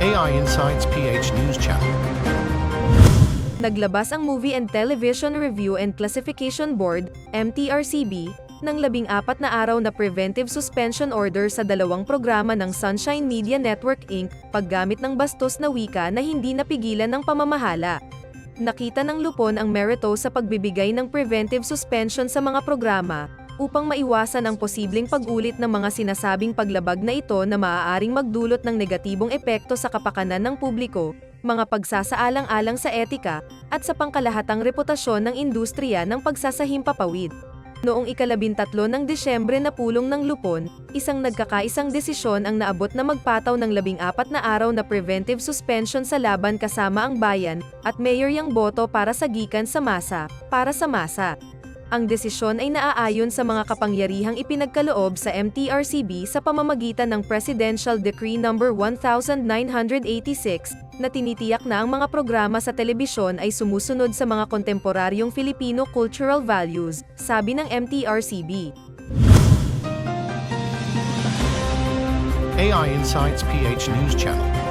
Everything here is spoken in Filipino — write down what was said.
AI Insights PH News Channel. Naglabas ang Movie and Television Review and Classification Board, MTRCB, ng labing apat na araw na preventive suspension order sa dalawang programa ng Sunshine Media Network Inc. paggamit ng bastos na wika na hindi napigilan ng pamamahala. Nakita ng lupon ang merito sa pagbibigay ng preventive suspension sa mga programa upang maiwasan ang posibleng pag-ulit ng mga sinasabing paglabag na ito na maaaring magdulot ng negatibong epekto sa kapakanan ng publiko, mga pagsasaalang-alang sa etika, at sa pangkalahatang reputasyon ng industriya ng pagsasahimpapawid. Noong ikalabintatlo ng Disyembre na pulong ng lupon, isang nagkakaisang desisyon ang naabot na magpataw ng labing apat na araw na preventive suspension sa laban kasama ang bayan at mayor yang boto para sa gikan sa masa, para sa masa. Ang desisyon ay naaayon sa mga kapangyarihang ipinagkaloob sa MTRCB sa pamamagitan ng Presidential Decree No. 1986 na tinitiyak na ang mga programa sa telebisyon ay sumusunod sa mga kontemporaryong Filipino cultural values, sabi ng MTRCB. AI Insights PH News Channel.